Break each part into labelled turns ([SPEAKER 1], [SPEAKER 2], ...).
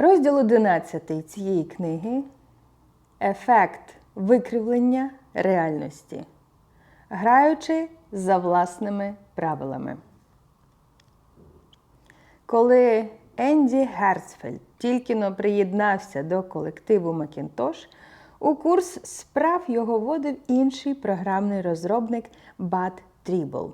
[SPEAKER 1] Розділ 11 цієї книги Ефект викривлення реальності, граючи за власними правилами. Коли Енді Герцфельд тільки но приєднався до колективу Макінтош, у курс справ його водив інший програмний розробник Бат Трібл.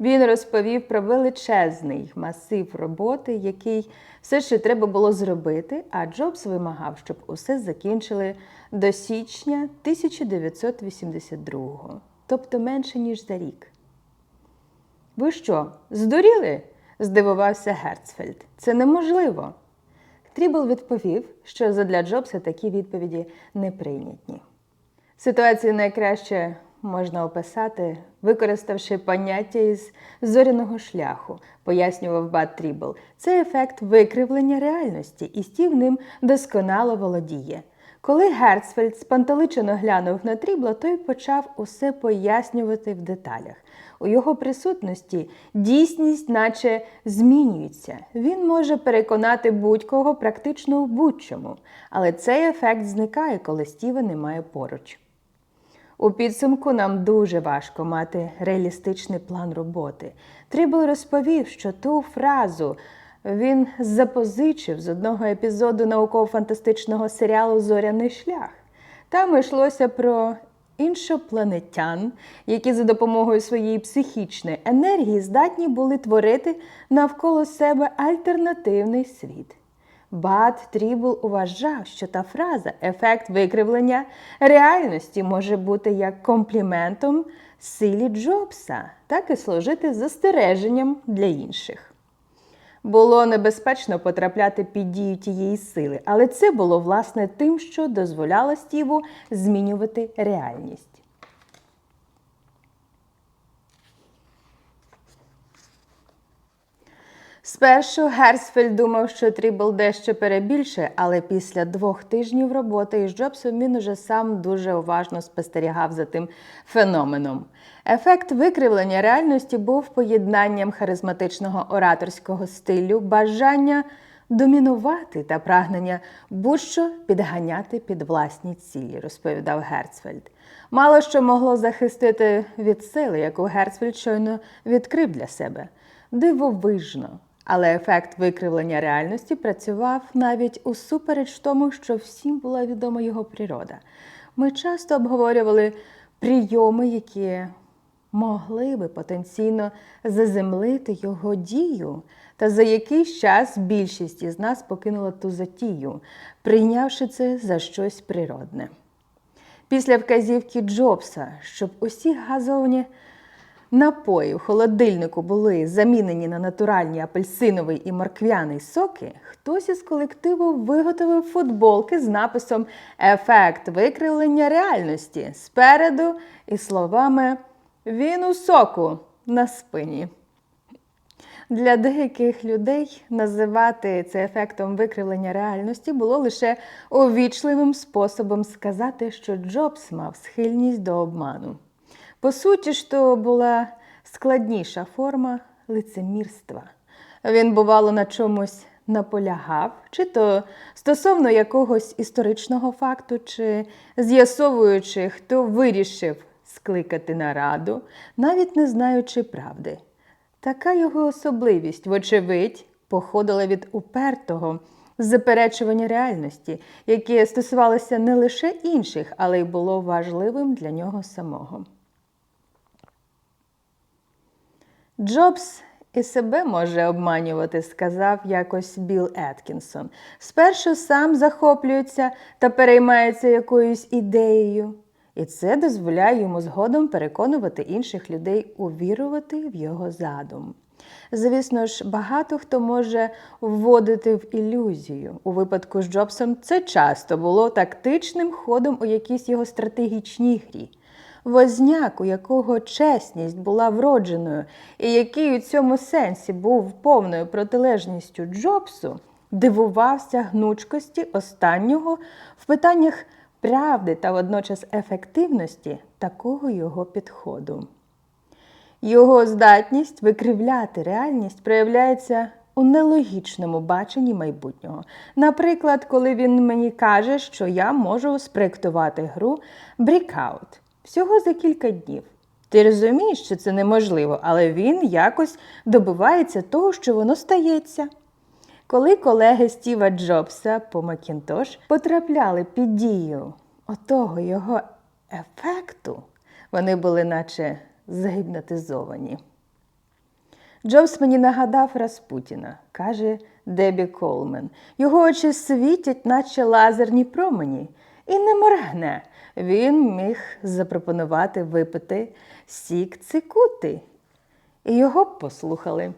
[SPEAKER 1] Він розповів про величезний масив роботи, який все ще треба було зробити, а Джобс вимагав, щоб усе закінчили до січня 1982-го, тобто менше ніж за рік. Ви що, здуріли? здивувався Герцфельд. Це неможливо. Трібл відповів, що задля Джобса такі відповіді неприйнятні. Ситуацію найкраще можна описати, використавши поняття із зоряного шляху, пояснював Бат Трібл. Це ефект викривлення реальності, і стів ним досконало володіє. Коли Герцфельд спантеличено глянув на Трібла, той почав усе пояснювати в деталях. У його присутності дійсність, наче змінюється. Він може переконати будь-кого практично в будь-чому, але цей ефект зникає, коли Стіва немає поруч. У підсумку нам дуже важко мати реалістичний план роботи. Трібл розповів, що ту фразу він запозичив з одного епізоду науково-фантастичного серіалу Зоряний шлях. Там йшлося про іншопланетян, які за допомогою своєї психічної енергії здатні були творити навколо себе альтернативний світ. Бат Трібл вважав, що та фраза ефект викривлення реальності може бути як компліментом силі Джобса, так і служити застереженням для інших. Було небезпечно потрапляти під дію тієї сили, але це було власне тим, що дозволяло Стіву змінювати реальність. Спершу Герсфельд думав, що Трібл дещо перебільшує, але після двох тижнів роботи із Джобсом він уже сам дуже уважно спостерігав за тим феноменом. Ефект викривлення реальності був поєднанням харизматичного ораторського стилю, бажання домінувати та прагнення будь-що підганяти під власні цілі, розповідав Герцфельд. Мало що могло захистити від сили, яку Герцфельд щойно відкрив для себе. Дивовижно. Але ефект викривлення реальності працював навіть усупереч тому, що всім була відома його природа. Ми часто обговорювали прийоми, які могли би потенційно заземлити його дію, та за якийсь час більшість із нас покинула ту затію, прийнявши це за щось природне. Після вказівки Джобса, щоб усі газовані напої в холодильнику були замінені на натуральні апельсиновий і морквяний соки, хтось із колективу виготовив футболки з написом Ефект викривлення реальності спереду і словами Він у соку на спині. Для деяких людей називати це ефектом викривлення реальності було лише увічливим способом сказати, що Джобс мав схильність до обману. По суті ж, то була складніша форма лицемірства. Він, бувало, на чомусь наполягав, чи то стосовно якогось історичного факту, чи з'ясовуючи, хто вирішив скликати нараду, навіть не знаючи правди. Така його особливість, вочевидь, походила від упертого заперечування реальності, яке стосувалося не лише інших, але й було важливим для нього самого. Джобс і себе може обманювати, сказав якось Білл Еткінсон. Спершу сам захоплюється та переймається якоюсь ідеєю, і це дозволяє йому згодом переконувати інших людей увірувати в його задум. Звісно ж, багато хто може вводити в ілюзію. У випадку з Джобсом це часто було тактичним ходом у якійсь його стратегічній грі. Возняк, у якого чесність була вродженою, і який у цьому сенсі був повною протилежністю Джобсу, дивувався гнучкості останнього в питаннях правди та водночас ефективності такого його підходу. Його здатність викривляти реальність проявляється у нелогічному баченні майбутнього. Наприклад, коли він мені каже, що я можу спроєктувати гру Breakout всього за кілька днів. Ти розумієш, що це неможливо, але він якось добивається того, що воно стається. Коли колеги Стіва Джобса по Макінтош потрапляли під дію отого його ефекту, вони були наче загіпнотизовані. Джобс мені нагадав Распутіна, каже Дебі Колмен. Його очі світять, наче лазерні промені, і не моргне. Він міг запропонувати випити сік цикути. І його б послухали.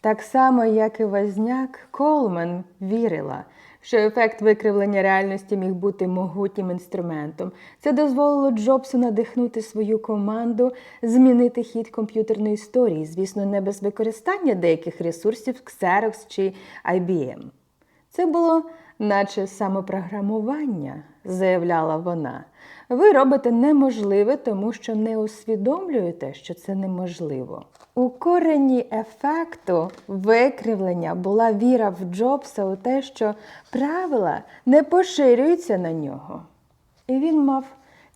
[SPEAKER 1] Так само, як і Возняк, Колмен вірила, що ефект викривлення реальності міг бути могутнім інструментом. Це дозволило Джобсу надихнути свою команду, змінити хід комп'ютерної історії, звісно, не без використання деяких ресурсів Xerox чи IBM. Це було наче самопрограмування, заявляла вона. Ви робите неможливе, тому що не усвідомлюєте, що це неможливо. У корені ефекту викривлення була віра в Джобса у те, що правила не поширюються на нього. І він мав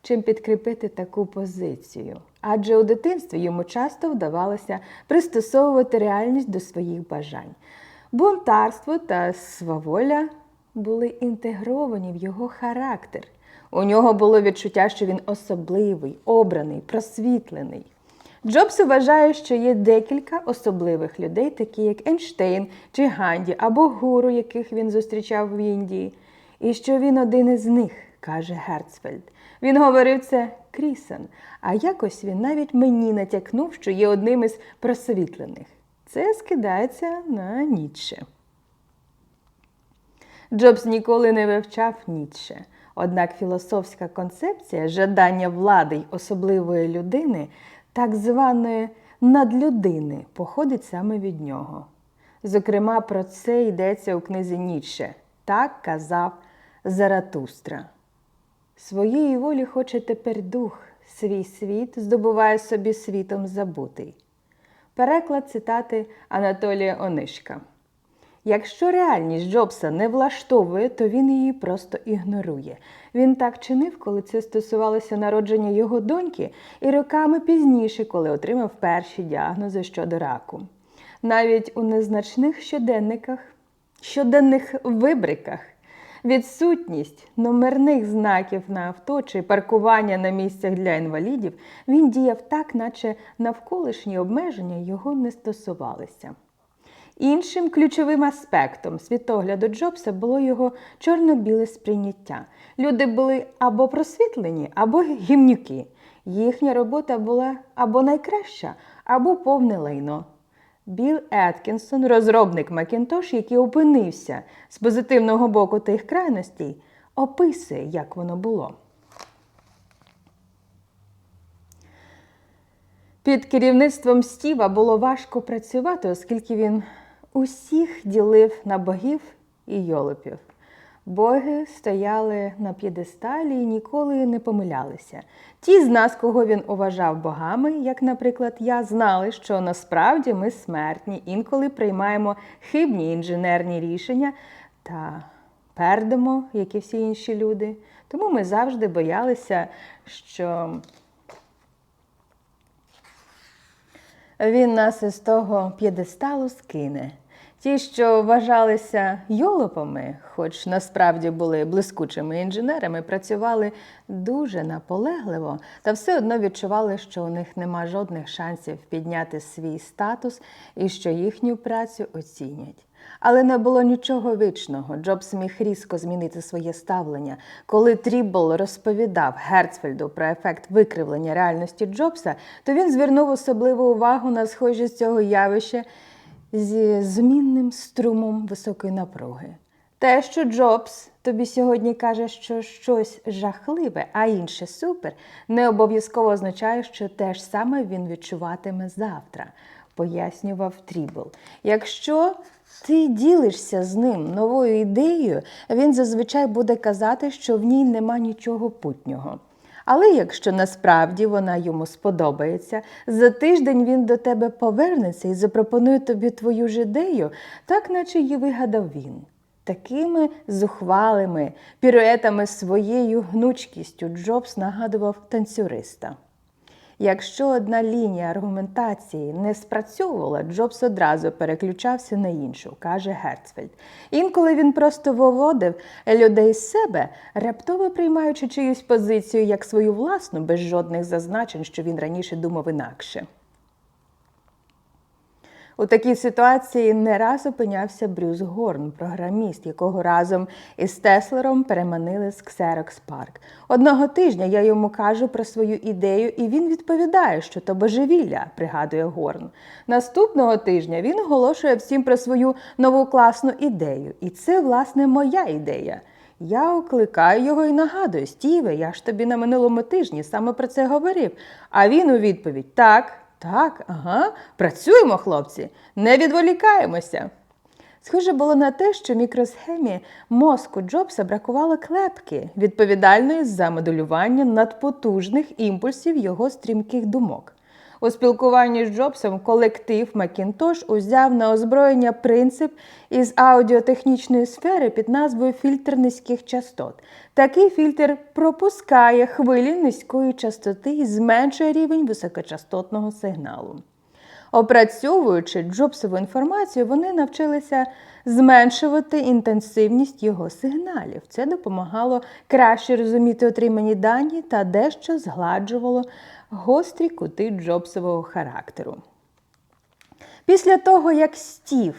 [SPEAKER 1] чим підкріпити таку позицію. Адже у дитинстві йому часто вдавалося пристосовувати реальність до своїх бажань. Бунтарство та сваволя були інтегровані в його характер. У нього було відчуття, що він особливий, обраний, просвітлений. Джобс вважає, що є декілька особливих людей, такі як Ейнштейн чи Ганді, або гуру, яких він зустрічав в Індії, і що він один із них, каже Герцфельд. Він говорив це Крісен, а якось він навіть мені натякнув, що є одним із просвітлених. Це скидається на Ніцше. Джобс ніколи не вивчав Ніцше. Однак філософська концепція жадання влади й особливої людини, так званої надлюдини, походить саме від нього. Зокрема, про це йдеться у книзі Ніцше. Так казав Заратустра. Своєї волі хоче тепер дух, свій світ здобуває собі світом забутий. Переклад цитати Анатолія Онишка. Якщо реальність Джобса не влаштовує, то він її просто ігнорує. Він так чинив, коли це стосувалося народження його доньки, і роками пізніше, коли отримав перші діагнози щодо раку. Навіть у незначних щоденниках, щоденних вибриках, відсутність номерних знаків на авто чи паркування на місцях для інвалідів, він діяв так, наче навколишні обмеження його не стосувалися. Іншим ключовим аспектом світогляду Джобса було його чорно-біле сприйняття. Люди були або просвітлені, або гімнюки. Їхня робота була або найкраща, або повне лайно. Білл Еткінсон, розробник Макінтош, який опинився з позитивного боку тих крайностей, описує, як воно було. Під керівництвом Стіва було важко працювати, оскільки він усіх ділив на богів і йолопів. Боги стояли на п'єдесталі і ніколи не помилялися. Ті з нас, кого він уважав богами, як, наприклад, я, знали, що насправді ми смертні, інколи приймаємо хибні інженерні рішення та пердимо, як і всі інші люди. Тому ми завжди боялися, що він нас із того п'єдесталу скине. Ті, що вважалися йолопами, хоч насправді були блискучими інженерами, працювали дуже наполегливо та все одно відчували, що у них нема жодних шансів підняти свій статус і що їхню працю оцінять. Але не було нічого вічного. Джобс міг різко змінити своє ставлення. Коли Трібл розповідав Герцфельду про ефект викривлення реальності Джобса, то він звернув особливу увагу на схожість цього явища зі змінним струмом високої напруги. Те, що Джобс тобі сьогодні каже, що щось жахливе, а інше супер, не обов'язково означає, що те ж саме він відчуватиме завтра, пояснював Трібл. Якщо ти ділишся з ним новою ідеєю, він зазвичай буде казати, що в ній нема нічого путнього. Але якщо насправді вона йому сподобається, за тиждень він до тебе повернеться і запропонує тобі твою ж ідею, так наче її вигадав він. Такими зухвалими піруетами своєю гнучкістю Джобс нагадував танцюриста. Якщо одна лінія аргументації не спрацьовувала, Джобс одразу переключався на іншу, каже Герцфельд. Інколи він просто виводив людей з себе, раптово приймаючи чиюсь позицію як свою власну, без жодних зазначень, що він раніше думав інакше. У такій ситуації не раз опинявся Брюс Горн, програміст, якого разом із Теслером переманили з Xerox Park. Одного тижня я йому кажу про свою ідею, і він відповідає, що то божевілля, пригадує Горн. Наступного тижня він оголошує всім про свою нову класну ідею. І це, власне, моя ідея. Я окликаю його і нагадую, Стіве, я ж тобі на минулому тижні саме про це говорив. А він у відповідь: Так, так, ага, працюємо, хлопці, не відволікаємося. Схоже було на те, що в мікросхемі мозку Джобса бракувало клепки, відповідальної за моделювання надпотужних імпульсів його стрімких думок. У спілкуванні з Джобсом колектив Макінтош узяв на озброєння принцип із аудіотехнічної сфери під назвою фільтр низьких частот. Такий фільтр пропускає хвилі низької частоти і зменшує рівень високочастотного сигналу. Опрацьовуючи Джобсову інформацію, вони навчилися зменшувати інтенсивність його сигналів. Це допомагало краще розуміти отримані дані та дещо згладжувало гострі кути Джобсового характеру. Після того, як Стів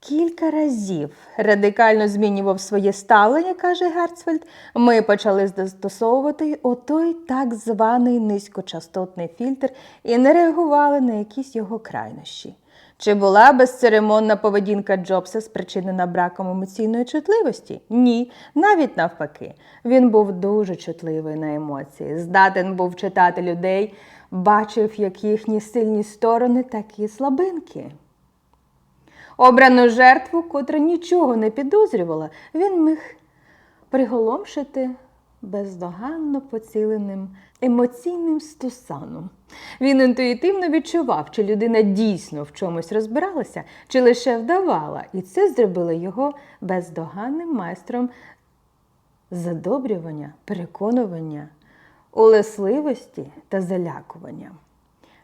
[SPEAKER 1] кілька разів радикально змінював своє ставлення, каже Герцфельд, ми почали застосовувати отой так званий низькочастотний фільтр і не реагували на якісь його крайнощі. Чи була безцеремонна поведінка Джобса спричинена браком емоційної чутливості? Ні, навіть навпаки. Він був дуже чутливий на емоції, здатен був читати людей, бачив як їхні сильні сторони, так і слабинки. Обрану жертву, котра нічого не підозрювала, він міг приголомшити бездоганно поціленим емоційним стусаном. Він інтуїтивно відчував, чи людина дійсно в чомусь розбиралася, чи лише вдавала, і це зробило його бездоганним майстром задобрювання, переконування, улесливості та залякування.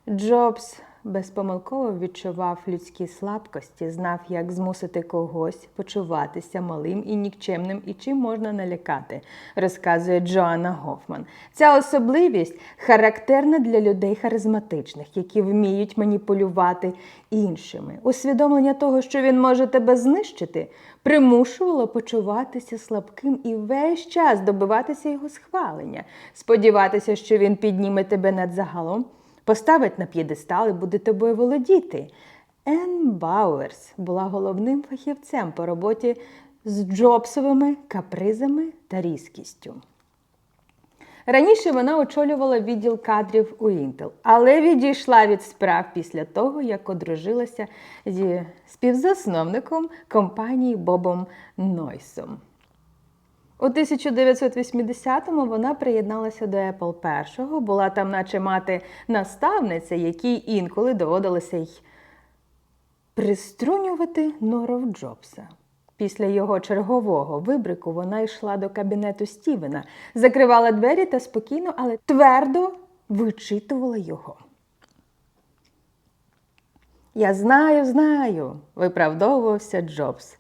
[SPEAKER 1] Джобс безпомилково відчував людські слабкості, знав, як змусити когось почуватися малим і нікчемним і чим можна налякати, розказує Джоанна Гофман. Ця особливість характерна для людей харизматичних, які вміють маніпулювати іншими. Усвідомлення того, що він може тебе знищити, примушувало почуватися слабким і весь час добиватися його схвалення, сподіватися, що він підніме тебе над загалом поставить на п'єдестал і буде тобою володіти. Енн Бауерс була головним фахівцем по роботі з Джобсовими капризами та різкістю. Раніше вона очолювала відділ кадрів у Intel, але відійшла від справ після того, як одружилася зі співзасновником компанії Бобом Нойсом. У 1980-му вона приєдналася до Apple першого, була там, наче мати наставниця, якій інколи доводилося й приструнювати норов Джобса. Після його чергового вибрику вона йшла до кабінету Стівена, закривала двері та спокійно, але твердо вичитувала його. Я знаю, знаю, виправдовувався Джобс.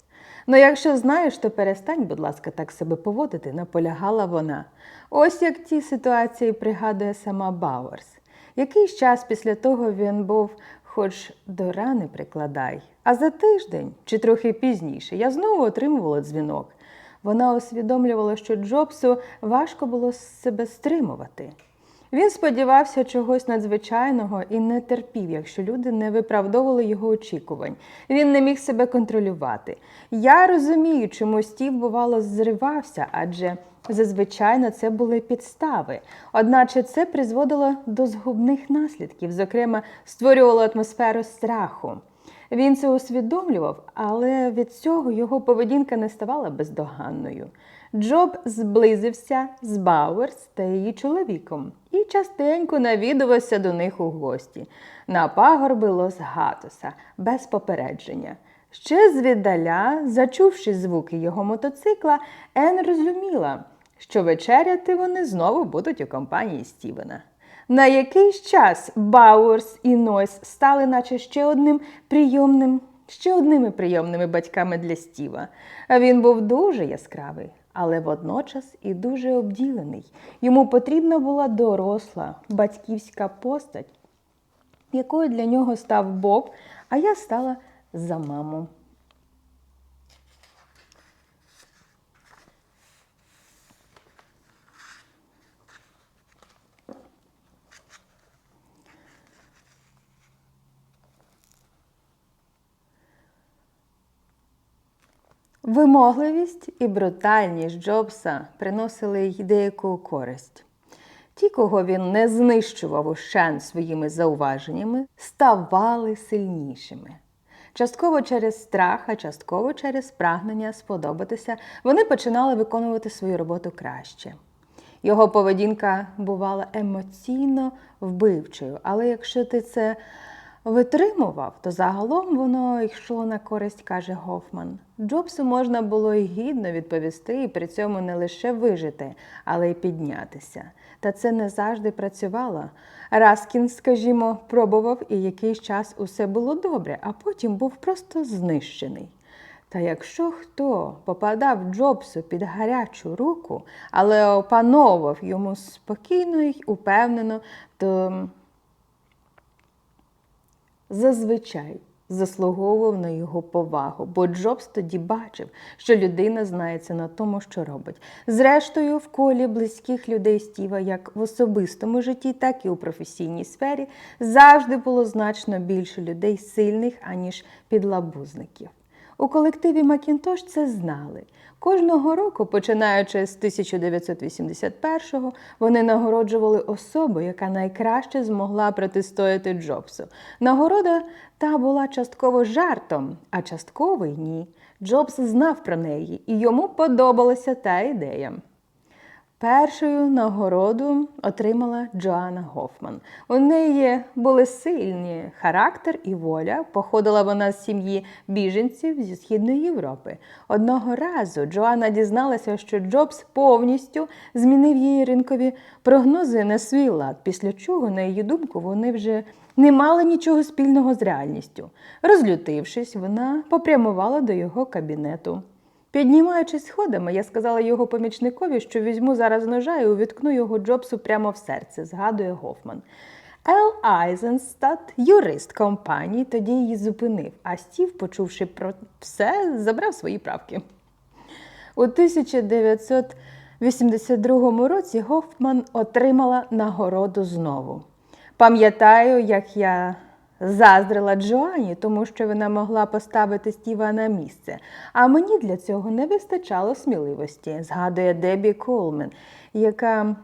[SPEAKER 1] Ну, якщо знаєш, то перестань, будь ласка, так себе поводити, наполягала вона. Ось як ті ситуації пригадує сама Бауерс. Якийсь час після того він був, хоч до рани прикладай, а за тиждень чи трохи пізніше я знову отримувала дзвінок. Вона усвідомлювала, що Джобсу важко було себе стримувати. Він сподівався чогось надзвичайного і не терпів, якщо люди не виправдовували його очікувань. Він не міг себе контролювати. Я розумію, чому Стів, бувало, зривався, адже зазвичай на це були підстави. Одначе це призводило до згубних наслідків, зокрема, створювало атмосферу страху. Він це усвідомлював, але від цього його поведінка не ставала бездоганною. Джоб зблизився з Бауерс та її чоловіком і частенько навідувався до них у гості на пагорби Лос-Гатоса без попередження. Ще звіддаля, зачувши звуки його мотоцикла, Ен розуміла, що вечеряти вони знову будуть у компанії Стівена. На якийсь час Бауерс і Нойс стали, наче ще одним прийомним, ще одними прийомними батьками для Стіва. Він був дуже яскравий, але водночас і дуже обділений. Йому потрібна була доросла батьківська постать, якою для нього став Боб, а я стала за маму. Вимогливість і брутальність Джобса приносили й деяку користь. Ті, кого він не знищував ущен своїми зауваженнями, ставали сильнішими. Частково через страх, а частково через прагнення сподобатися, вони починали виконувати свою роботу краще. Його поведінка бувала емоційно вбивчою, але якщо ти це витримував, то загалом воно йшло на користь, каже Гофман. Джобсу можна було й гідно відповісти, і при цьому не лише вижити, але й піднятися. Та це не завжди працювало. Раскін, скажімо, пробував і якийсь час усе було добре, а потім був просто знищений. Та якщо хто попадав Джобсу під гарячу руку, але опановував йому спокійно й упевнено, то зазвичай заслуговував на його повагу, бо Джобс тоді бачив, що людина знається на тому, що робить. Зрештою, в колі близьких людей Стіва, як в особистому житті, так і у професійній сфері, завжди було значно більше людей сильних, аніж підлабузників. У колективі Макінтош це знали. Кожного року, починаючи з 1981-го, вони нагороджували особу, яка найкраще змогла протистояти Джобсу. Нагорода та була частково жартом, а частково ні. Джобс знав про неї, і йому подобалася та ідея. Першою нагороду отримала Джоанна Гофман. У неї були сильні характер і воля. Походила вона з сім'ї біженців зі Східної Європи. Одного разу Джоанна дізналася, що Джобс повністю змінив її ринкові прогнози на свій лад, після чого, на її думку, вони вже не мали нічого спільного з реальністю. Розлютившись, вона попрямувала до його кабінету. Піднімаючись сходами, я сказала його помічникові, що візьму зараз ножа і увіткну його Джобсу прямо в серце, згадує Гофман. Ел Айзенстад, юрист компанії, тоді її зупинив, а Стів, почувши про все, забрав свої правки. У 1982 році Гофман отримала нагороду знову. Пам'ятаю, як я Заздрила Джоані, тому що вона могла поставити Стіва на місце, а мені для цього не вистачало сміливості, згадує Дебі Колмен, яка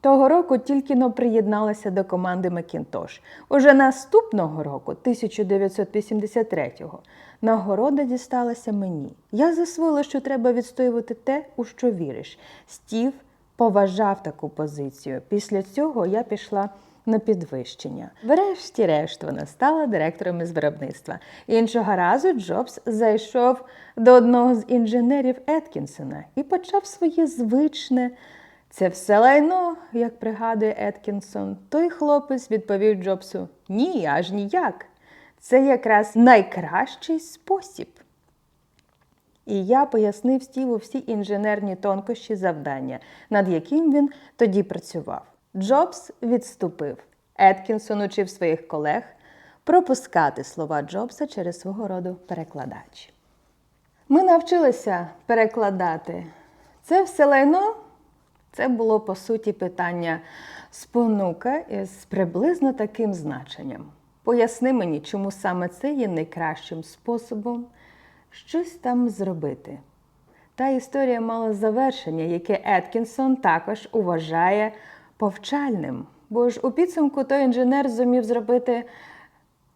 [SPEAKER 1] того року тільки но приєдналася до команди Макінтош. Уже наступного року, 1983-го, нагорода дісталася мені. Я засвоїла, що треба відстоювати те, у що віриш. Стів поважав таку позицію. Після цього я пішла на підвищення. Врешті-решт вона стала директором із виробництва. Іншого разу Джобс зайшов до одного з інженерів Еткінсона і почав своє звичне. Це все лайно, як пригадує Еткінсон. Той хлопець відповів Джобсу: Ні, аж ніяк. Це якраз найкращий спосіб. І я пояснив Стіву всі інженерні тонкощі завдання, над яким він тоді працював. Джобс відступив. Еткінсон учив своїх колег пропускати слова Джобса через свого роду перекладач. Ми навчилися перекладати це все лайно. Це було по суті питання спонука із приблизно таким значенням. Поясни мені, чому саме це є найкращим способом щось там зробити. Та історія мала завершення, яке Еткінсон також вважає повчальним. Бо ж у підсумку той інженер зумів зробити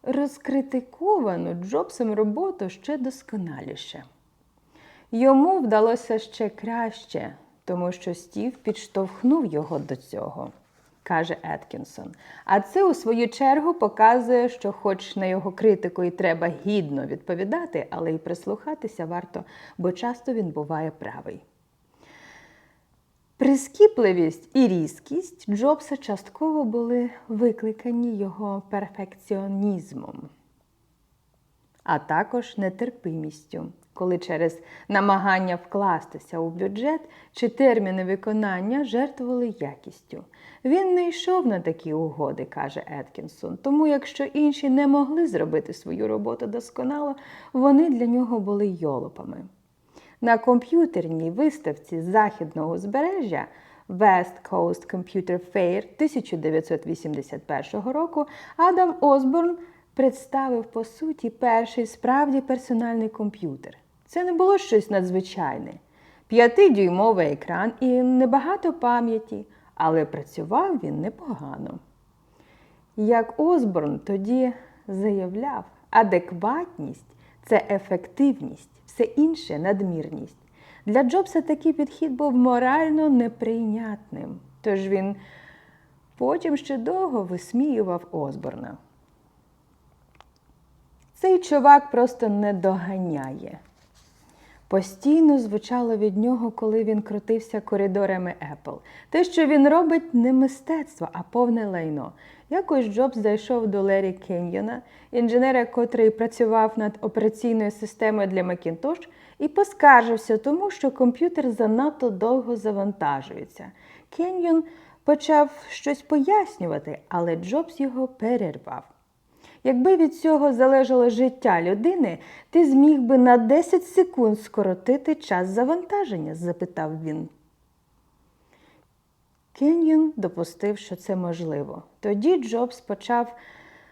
[SPEAKER 1] розкритиковану Джобсом роботу ще досконаліше. Йому вдалося ще краще, тому що Стів підштовхнув його до цього, каже Еткінсон. А це, у свою чергу, показує, що, хоч на його критику і треба гідно відповідати, але й прислухатися варто, бо часто він буває правий. Прискіпливість і різкість Джобса частково були викликані його перфекціонізмом, а також нетерпимістю, коли через намагання вкластися у бюджет чи терміни виконання жертвували якістю. Він не йшов на такі угоди, каже Еткінсон. Тому, якщо інші не могли зробити свою роботу досконало, вони для нього були йолопами. На комп'ютерній виставці західного узбережжя West Coast Computer Fair 1981 року Адам Осборн представив по суті перший справді персональний комп'ютер. Це не було щось надзвичайне. П'ятидюймовий екран і небагато пам'яті, але працював він непогано. Як Осборн тоді заявляв, адекватність це ефективність, все інше надмірність. Для Джобса такий підхід був морально неприйнятним, тож він потім ще довго висміював Осборна. Цей чувак просто не доганяє. Постійно звучало від нього, коли він крутився коридорами Apple. Те, що він робить, не мистецтво, а повне лайно. Якось Джобс зайшов до Лері Кеньйона, інженера, котрий працював над операційною системою для Macintosh, і поскаржився тому, що комп'ютер занадто довго завантажується. Кеньйон почав щось пояснювати, але Джобс його перервав. Якби від цього залежало життя людини, ти зміг би на 10 секунд скоротити час завантаження? запитав він. Кеньйон допустив, що це можливо. Тоді Джобс почав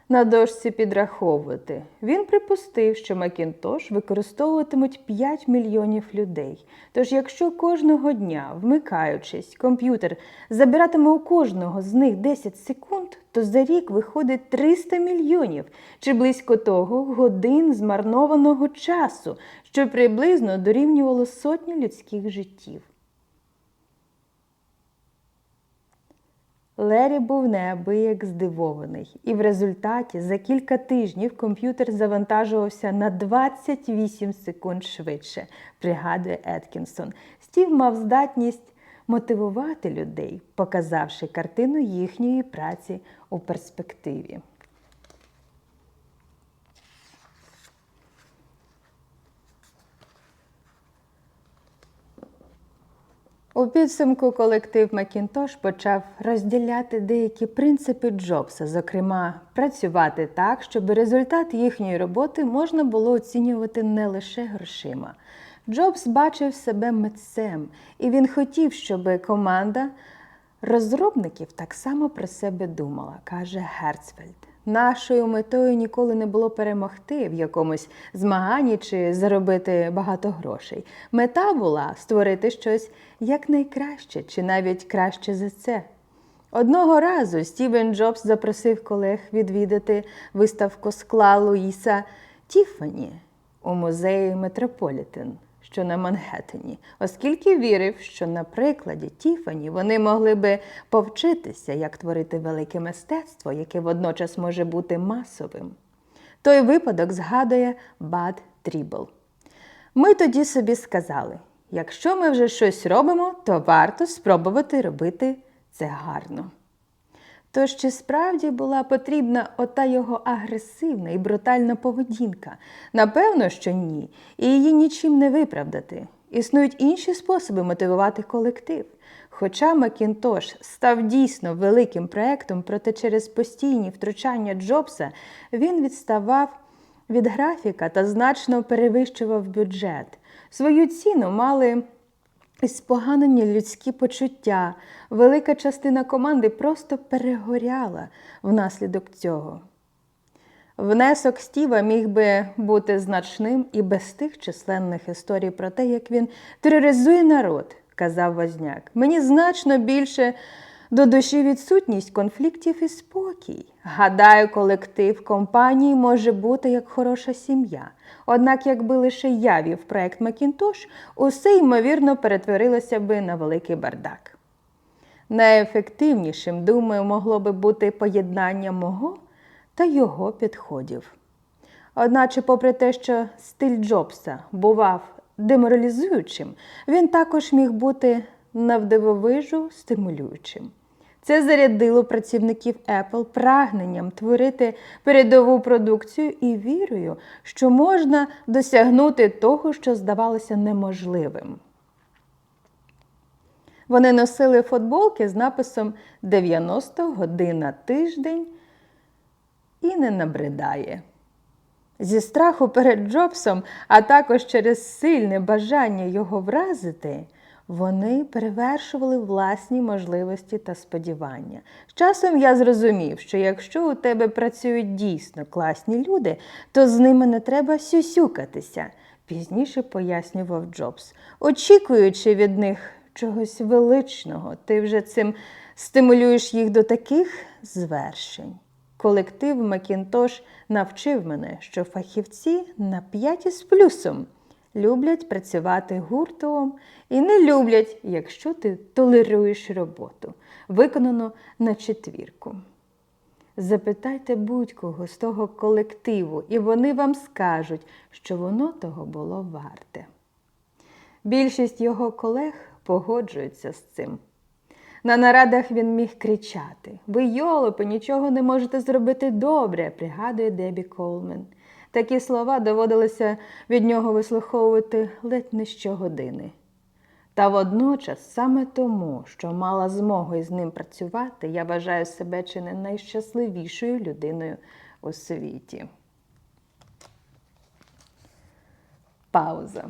[SPEAKER 1] на дошці підраховувати. Він припустив, що Macintosh використовуватимуть 5 мільйонів людей. Тож, якщо кожного дня, вмикаючись, комп'ютер забиратиме у кожного з них 10 секунд, то за рік виходить 300 мільйонів чи близько того годин змарнованого часу, що приблизно дорівнювало сотні людських життів. Лері був неабияк здивований, і в результаті за кілька тижнів комп'ютер завантажувався на 28 секунд швидше, пригадує Еткінсон. Стів мав здатність мотивувати людей, показавши картину їхньої праці у перспективі. У підсумку колектив Macintosh почав розділяти деякі принципи Джобса, зокрема, працювати так, щоб результат їхньої роботи можна було оцінювати не лише грошима. Джобс бачив себе митцем, і він хотів, щоб команда розробників так само про себе думала, каже Герцфельд. Нашою метою ніколи не було перемогти в якомусь змаганні чи заробити багато грошей. Мета була створити щось якнайкраще, чи навіть краще за це. Одного разу Стівен Джобс запросив колег відвідати виставку скла Луїса Тіфані у музеї Метрополітен, що на Манхеттені, оскільки вірив, що на прикладі Тіфані вони могли би повчитися, як творити велике мистецтво, яке водночас може бути масовим. Той випадок згадує Бад Трібл. Ми тоді собі сказали: якщо ми вже щось робимо, то варто спробувати робити це гарно. Тож чи справді була потрібна ота його агресивна і брутальна поведінка? Напевно, що ні, і її нічим не виправдати. Існують інші способи мотивувати колектив. Хоча Макінтош став дійсно великим проектом, проте через постійні втручання Джобса він відставав від графіка та значно перевищував бюджет. Свою ціну мали споганені людські почуття. Велика частина команди просто перегоряла внаслідок цього. Внесок Стіва міг би бути значним і без тих численних історій про те, як він тероризує народ, казав Возняк. Мені значно більше до душі відсутність конфліктів і спокій. Гадаю, колектив компанії може бути як хороша сім'я. Однак, якби лише я вів проект Макінтош, усе ймовірно перетворилося би на великий бардак. Найефективнішим, думаю, могло би бути поєднання мого та його підходів. Одначе, попри те, що стиль Джобса бував деморалізуючим, він також міг бути навдивовижу стимулюючим. Це зарядило працівників Apple прагненням творити передову продукцію і вірою, що можна досягнути того, що здавалося неможливим. Вони носили футболки з написом 90 годин на тиждень і не набридає. Зі страху перед Джобсом, а також через сильне бажання його вразити, вони перевершували власні можливості та сподівання. З часом я зрозумів, що якщо у тебе працюють дійсно класні люди, то з ними не треба сюсюкатися, пізніше пояснював Джобс, очікуючи від них чогось величного, ти вже цим стимулюєш їх до таких звершень. Колектив Макінтош навчив мене, що фахівці на п'яті з плюсом люблять працювати гуртом і не люблять, якщо ти толеруєш роботу, виконану на четвірку. Запитайте будь-кого з того колективу, і вони вам скажуть, що воно того було варте. Більшість його колег погоджуються з цим. На нарадах він міг кричати: Ви, йолопи, нічого не можете зробити добре, пригадує Дебі Колмен. Такі слова доводилося від нього вислуховувати ледь не щогодини. Та водночас, саме тому, що мала змогу із ним працювати, я вважаю себе чи не найщасливішою людиною у світі. Пауза.